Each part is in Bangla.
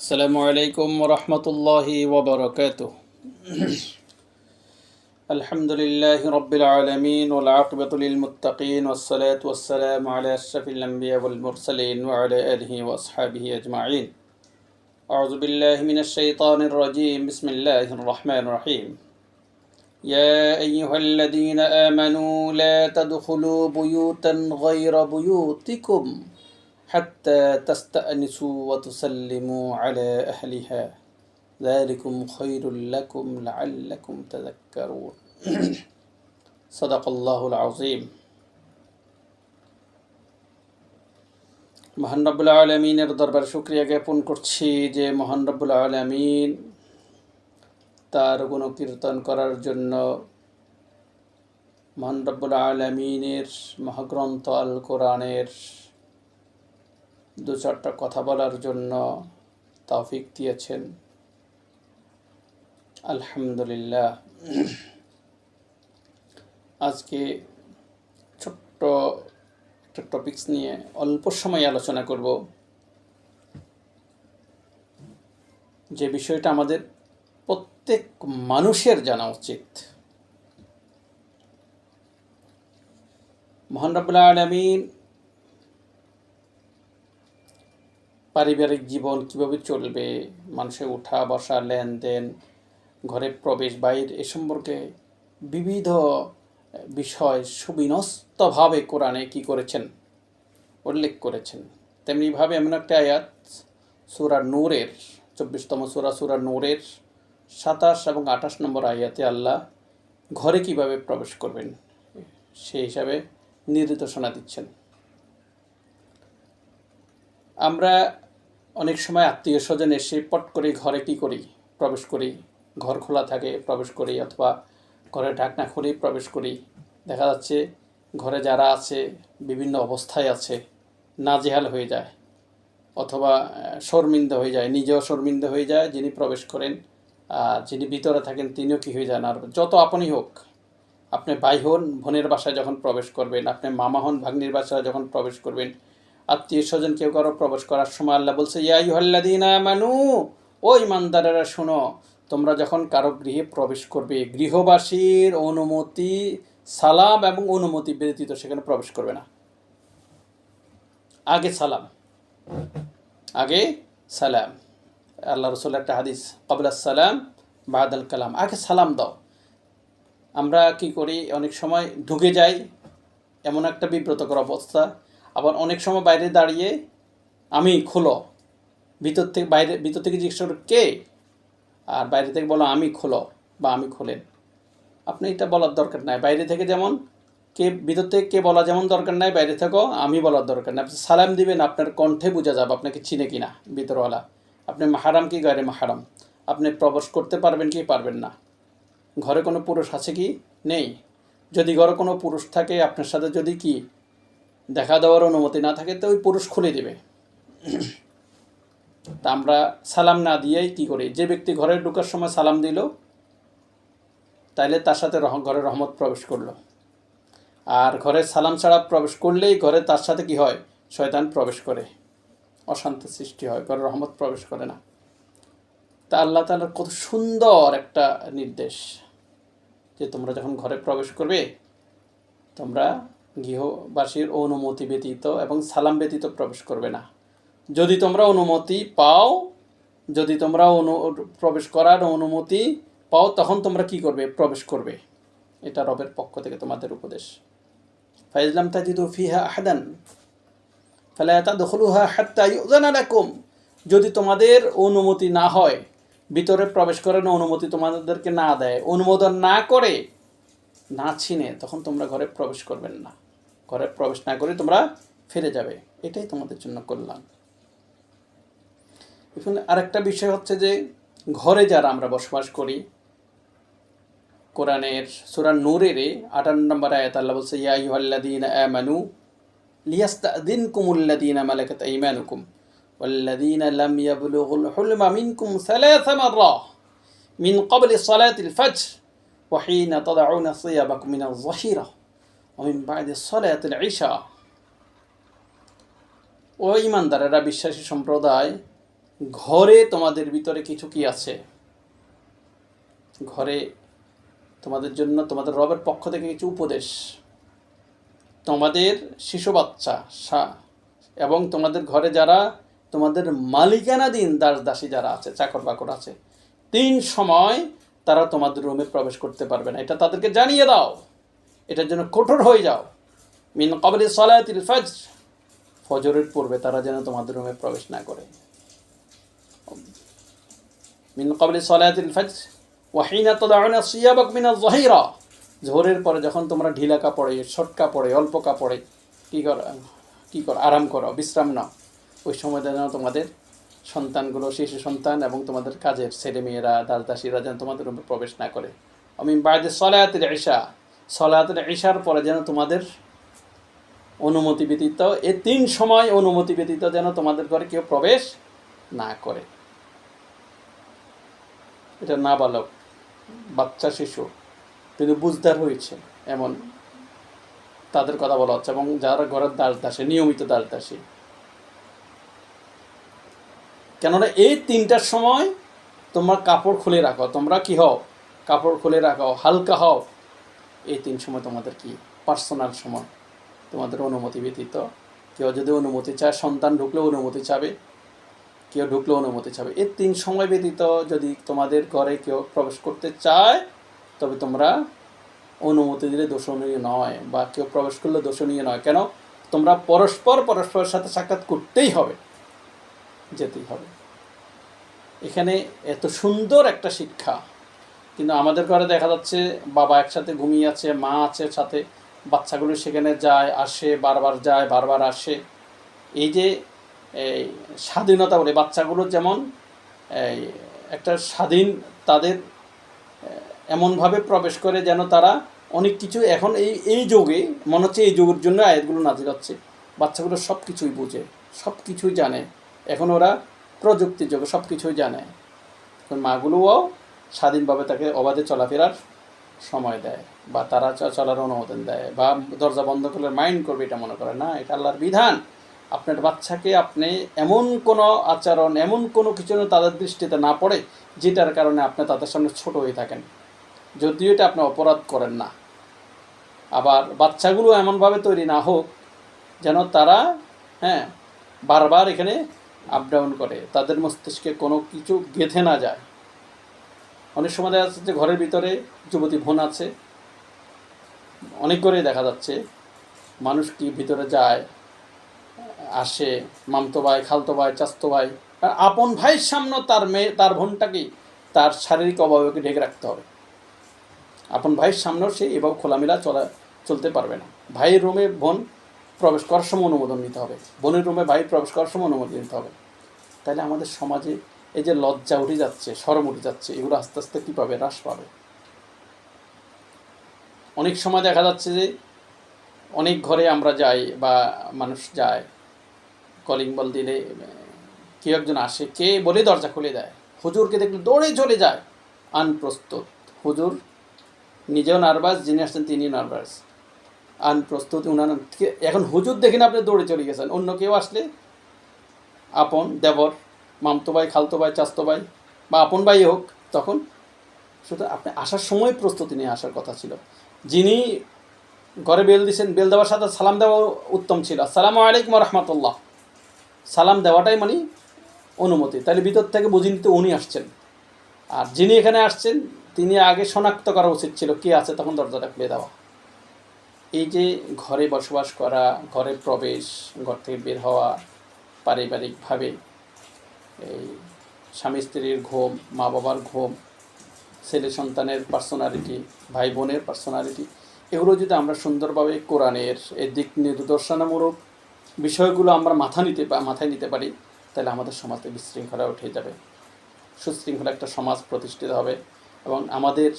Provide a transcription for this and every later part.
السلام عليكم ورحمة الله وبركاته. الحمد لله رب العالمين والعاقبة للمتقين والصلاة والسلام على أشرف الأنبياء والمرسلين وعلى آله وأصحابه أجمعين. أعوذ بالله من الشيطان الرجيم. بسم الله الرحمن الرحيم. يا أيها الذين آمنوا لا تدخلوا بيوتا غير بيوتكم. حتى تستأنسوا وتسلموا على أهلها ذلكم خير لكم لعلكم تذكرون صدق الله العظيم মহান রব্বুল আলমিনের দরবার শুক্রিয়া জ্ঞাপন করছি যে মহান রব্বুল আলমিন তার গুণকীর্তন করার জন্য মহান রব্বুল আলমিনের মহাগ্রন্থ আল কোরআনের দু চারটা কথা বলার জন্য তৌফিক দিয়েছেন। আলহামদুলিল্লাহ। আজকে ছোট্ট একটা টপিকস নিয়ে অল্প সময় আলোচনা করব। যে বিষয়টা আমাদের প্রত্যেক মানুষের জানা উচিত। মহান রব্বুল্লাহ আলমিন পারিবারিক জীবন কীভাবে চলবে, মানুষের উঠা বসা, লেনদেন, ঘরে প্রবেশ, বাইর, এ সম্পর্কে বিবিধ বিষয় সুবিনস্তভাবে কোরআনে কি করেছেন, উল্লেখ করেছেন। তেমনিভাবে এমন একটা আয়াত, সুরা নূরের, চব্বিশতম সুরা সুরা নূরের সাতাশ এবং আঠাশ নম্বর আয়াতে আল্লাহ ঘরে কীভাবে প্রবেশ করবেন সেই হিসাবে নির্দেশনা দিচ্ছেন। আমরা অনেক সময় আত্মীয় স্বজন এসে পট করে ঘরে কি করি? প্রবেশ করি। ঘর খোলা থাকে, প্রবেশ করি অথবা ঘরে ঢাকনা খুলেই প্রবেশ করি। দেখা যাচ্ছে ঘরে যারা আছে, বিভিন্ন অবস্থায় আছে, নাজেহাল হয়ে যায় অথবা শর্মিন্দা হয়ে যায়, নিজেও শর্মিন্দা হয়ে যায় যিনি প্রবেশ করেন। আর যিনি ভিতরে থাকেন তিনিও কি হয়ে যান? আর যত আপনি হোক, আপনি ভাই হন, বোনের বাসায় যখন প্রবেশ করবেন, আপনি মামা হন, ভাগ্নির বাসায় যখন প্রবেশ করবেন আত্মীয় স্বজন কেউ কারও প্রবেশ করার সময় আল্লাহ বলছে ইয়াইহল্লাদিনা মানু ও ইমানদারেরা শোনো, তোমরা যখন কারও গৃহে প্রবেশ করবে, গৃহবাসীর অনুমতি, সালাম এবং অনুমতি ব্যতীত সেখানে প্রবেশ করবে না। আগে সালাম আগে সালাম। আল্লাহ রসুল একটা হাদিস, কবলা সালাম বাহাদাল কালাম আগে সালাম দাও। আমরা কি করি? অনেক সময় ঢুকে যাই, এমন একটা বিব্রতকর অবস্থা আবার অনেক সময় বাইরে দাঁড়িয়ে আমি খোলো। ভিতর থেকে বাইরে, ভিতর থেকে জিজ্ঞেস করো, কে? আর বাইরে থেকে বলো, আমি খোলো বা, আমি খোলেন। আপনি এটা বলার দরকার নাই। বাইরে থেকে যেমন কে, ভিতর থেকে কে বলা যেমন দরকার নাই, বাইরে থেকেও আমি বলার দরকার নাই। আপনি সালাম দিবেন, আপনার কণ্ঠে বোঝা যাবে আপনাকে চিনে কিনা ভিতরওয়ালা। আপনি মাহারাম কি গায়ে মাহারাম? আপনি প্রবেশ করতে পারবেন কি পারবেন না? ঘরে কোনো পুরুষ আছে কি? নেই। যদি ঘরে কোনো পুরুষ থাকে, আপনার সাথে যদি কি দেখা দেওয়ার অনুমতি না থাকে, তো ওই পুরুষ খুলে দেবে। তা আমরা সালাম না দিয়েই কি করি? যে ব্যক্তি ঘরে ঢোকার সময় সালাম দিল, তাইলে তার সাথে ঘরে রহমত প্রবেশ করল। আর ঘরে সালাম ছাড়া প্রবেশ করলেই ঘরে তার সাথে কি হয়? শয়তান প্রবেশ করে। অশান্তি সৃষ্টি হয়, ঘরে রহমত প্রবেশ করে না। তা আল্লাহ তালার কত সুন্দর একটা নির্দেশ যে তোমরা যখন ঘরে প্রবেশ করবে, তোমরা গৃহবাসীর অনুমতি ব্যতীত এবং সালাম ব্যতীত প্রবেশ করবে না। যদি তোমরা অনুমতি পাও, যদি তোমরা অনু, প্রবেশ করার অনুমতি পাও, তখন তোমরা কি করবে? প্রবেশ করবে। এটা রবের পক্ষ থেকে তোমাদের উপদেশ। ফাইজলাম তাজিদু ফিহা আহাদান ফালায়াতা দখলুহা হাত্তা ইউজানা লাকুম। যদি তোমাদের অনুমতি না হয়, ভিতরে প্রবেশ করার অনুমতি তোমাদেরকে না দেয়, অনুমোদন না করে, না ছিনে তখন তোমরা ঘরে প্রবেশ করবেন না। ঘরে প্রবেশ না করে তোমরা ফিরে যাবে এটাই তোমাদের জন্য কল্যাণ এখন আরেকটা বিষয় হচ্ছে যে ঘরে যারা আমরা বসবাস করি কোরআনের সুরান নূরের আটান্ন নম্বর আয়াত আল্লাহ বলছে ইয়া ইউহাল্লাদিন আমানু লিয়াস্তাদিনকুম উল্লাদিনা মালাকাত আইমানুকুম والذين لم يبلغوا الحلم منكم ثلاث مرات من قبل صلاة الفجر وحين تضعون ثيابكم من الظهيرة ومن بعد صلاة العشاء ও ইমানদারেরা বিশ্বাসী সম্প্রদায় ঘরে তোমাদের ভিতরে কিছু কি আছে ঘরে তোমাদের জন্য তোমাদের রবের পক্ষ থেকে কিছু উপদেশ তোমাদের শিশু বাচ্চা সা- এবং তোমাদের ঘরে যারা তোমাদের মালিকানাধীন দাস দাসী যারা আছে চাকর বাকর আছে তিন সময় তারা তোমাদের রুমে প্রবেশ করতে পারবে না এটা তাদেরকে জানিয়ে দাও এটার জন্য কঠোর হয়ে যাও। মিন কবলি সলায়াতিল ফজর। ফজরের পূর্বে তারা যেন তোমাদের রুমে প্রবেশ না করে। মিন কবলি সলায়াতিল ফজর। ওয়াহিনা তদাউনা সিয়াবাক মিনাল জহিরা। জোহরের পরে যখন তোমরা ঢিলা কাপড়ে, শর্ট কাপড়ে, অল্প কাপড়ে কী করো কী করো, আরাম করো, বিশ্রাম নাও, ওই সময় যেন তোমাদের সন্তানগুলো, শিশু সন্তান এবং তোমাদের কাজের ছেলেমেয়েরা দাস দাসীরা যেন তোমাদের রুমে প্রবেশ না করে। আমি বাইরে সলায়াতের ঈশা সলায়াতের ঈশার পরে যেন তোমাদের অনুমতি ব্যতীত, এ তিন সময় অনুমতি ব্যতীত যেন তোমাদের ঘরে কেউ প্রবেশ না করে। এটা না বালক, বাচ্চা, শিশু, কিন্তু বুঝদার হয়েছে, এমন তাদের কথা বলা হচ্ছে, এবং যারা ঘরের দাস দাসে নিয়মিত দাস দাসী কেননা এই তিনটার সময় তোমরা কাপড় খুলে রাখো, তোমরা কি হও? কাপড় খুলে রাখো, হালকা হও এই তিন সময় তোমাদের কি পার্সোনাল সময়? তোমাদের অনুমতি ব্যতীত। কেউ যদি অনুমতি চায়, সন্তান ঢুকলেও অনুমতি চাবে। কেউ ঢুকলেও অনুমতি চাবে। এই তিন সময় ব্যতীত যদি তোমাদের ঘরে কেউ প্রবেশ করতে চায়, তবে তোমরা অনুমতি দিলে দোষণীয় নয় বা কেউ প্রবেশ করলে দোষণীয় নয়। কেন? তোমরা পরস্পর পরস্পরের সাথে সাক্ষাৎ করতেই হবে, যেতেই হবে। এখানে এত সুন্দর একটা শিক্ষা কিন্তু আমাদের ঘরে দেখা যাচ্ছে বাবা একসাথে ঘুমিয়ে আছে, মা আছে সাথে, বাচ্চাগুলো সেখানে যায়, আসে, বারবার যায়, বারবার আসে। এই যে, এই স্বাধীনতা বলে, বাচ্চাগুলো যেমন একটা স্বাধীন তাদের এমনভাবে প্রবেশ করে যেন তারা অনেক কিছু এখন এই এই যুগে, মনে হচ্ছে এই যুগের জন্য আয়াতগুলো নাজিল হচ্ছে। বাচ্চাগুলো সব কিছুই বুঝে সব কিছুই জানে। এখন ওরা প্রযুক্তির যুগে সব কিছুই জানে। এখন মাগুলোও স্বাধীনভাবে তাকে অবাধে চলাফেরার সময় দেয় বা তারা চলার অনুমোদন দেয় বা দরজা বন্ধ করলে মাইন্ড করবে এটা মনে করে না, এটা আল্লাহর বিধান। আপনার বাচ্চাকে আপনি এমন কোনো আচরণ, এমন কোনো কিছু তাদের দৃষ্টিতে না পড়ে, যেটার কারণে আপনি তাদের সামনে ছোট হয়ে থাকেন। যদিও এটা আপনি অপরাধ করেন না। আবার বাচ্চাগুলো এমনভাবে তৈরি না হোক, যেন তারা হ্যাঁ বারবার এখানে আপ ডাউন করে, তাদের মস্তিষ্কে কোনো কিছু গেঁথে না যায়। অনেক সময় দেখা যাচ্ছে যে ঘরের ভিতরে যুবতী বোন আছে। অনেক করেই দেখা যাচ্ছে। মানুষ কি ভিতরে যায়, আসে, মামতো ভাই, খালতো ভাই চাস্তো ভাই আপন ভাইয়ের সামনে তার মেয়ে, তার বোনটাকে তার শারীরিক অভাবকে ঢেকে রাখতে হবে। আপন ভাইয়ের সামনেও সে এভাবে খোলামেলা চলা, চলতে পারবে না। ভাইয়ের রুমে বোন প্রবেশ করার সময় অনুমোদন নিতে হবে। বোনের রুমে ভাই প্রবেশ করার সময় অনুমোদন নিতে হবে। তাহলে আমাদের সমাজে এই যে লজ্জা উঠে যাচ্ছে সরম উঠে যাচ্ছে, এগুলো আস্তে আস্তে কী পাবে? হ্রাস পাবে। অনেক সময় দেখা যাচ্ছে যে অনেক ঘরে আমরা যাই বা মানুষ যায় কলিং বল দিলে, কেউ একজন আসে, কে বলে দরজা খুলে দেয়? হুজুরকে দেখলে দৌড়ে চলে যায়। আনপ্রস্তুত। হুজুর নিজেও নার্ভাস যিনি আসছেন তিনি নার্ভাস আনপ্রস্তুত, উনার এখন হুজুর দেখেন আপনি দৌড়ে চলে গেছেন। অন্য কেউ আসলে আপন, দেবর মামতো ভাই, খালতো ভাই, চাস্তো ভাই বা আপন ভাই হোক, তখন শুধু আপনি আসার সময় প্রস্তুতি নিয়ে আসার কথা ছিল। যিনি ঘরে বেল দিয়েছেন বেল দেওয়ার সাথে সালাম দেওয়া উত্তম ছিল। আসসালামু আলাইকুম রহমতুল্লাহ সালাম দেওয়াটাই মানে অনুমতি। তাহলে ভিতর থেকে বুঝে নিতে উনি আসছেন। আর যিনি এখানে আসছেন, তিনি আগে শনাক্ত করা উচিত ছিল কে আছে, তখন দরজাটা খুলে দেওয়া। এই যে ঘরে বসবাস করা, ঘরে প্রবেশ, ঘর থেকে বের হওয়া পারিবারিকভাবে এই স্বামী স্ত্রীর ঘুম মা বাবার ঘুম, ছেলে সন্তানের পার্সোনালিটি ভাই বোনের পার্সোনালিটি এগুলো যদি আমরা সুন্দরভাবে কোরআনের এই দিক নির্দেশনামূলক বিষয়গুলো আমরা মাথা নিতে মাথায় নিতে পারি, তাহলে আমাদের সমাজে বিশৃঙ্খলা উঠে যাবে। সুশৃঙ্খলা একটা সমাজ প্রতিষ্ঠিত হবে এবং আমাদের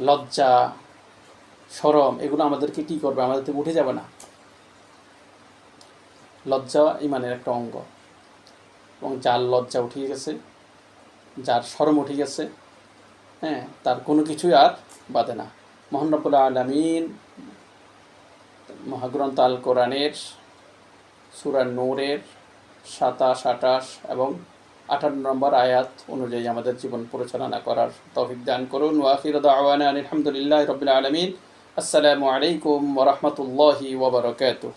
লজ্জা, সরম এগুলো আমাদেরকে কি করবে? আমাদের উঠে যাবে না। লজ্জা ইমানের একটা অঙ্গ। এবং যার লজ্জা উঠে গেছে, যার সরম উঠে গেছে হ্যাঁ তার কোনো কিছুই আর বাদে না। মোহাম্মবুল আলমিন মহাগ্রন্থ আল কোরআনের, সুরা নূরের সাতাশ আটাশ এবং আঠান্ন নম্বর আয়াত অনুযায়ী আমাদের জীবন পরিচালনা করার তৌফিক দান করুন। ওয়াখির দাওয়ানা আলহামদুলিল্লাহ রবিল আলমিন। আসসালামু আলাইকুম ওরহমতুল্লাহি ওবরকাতুহ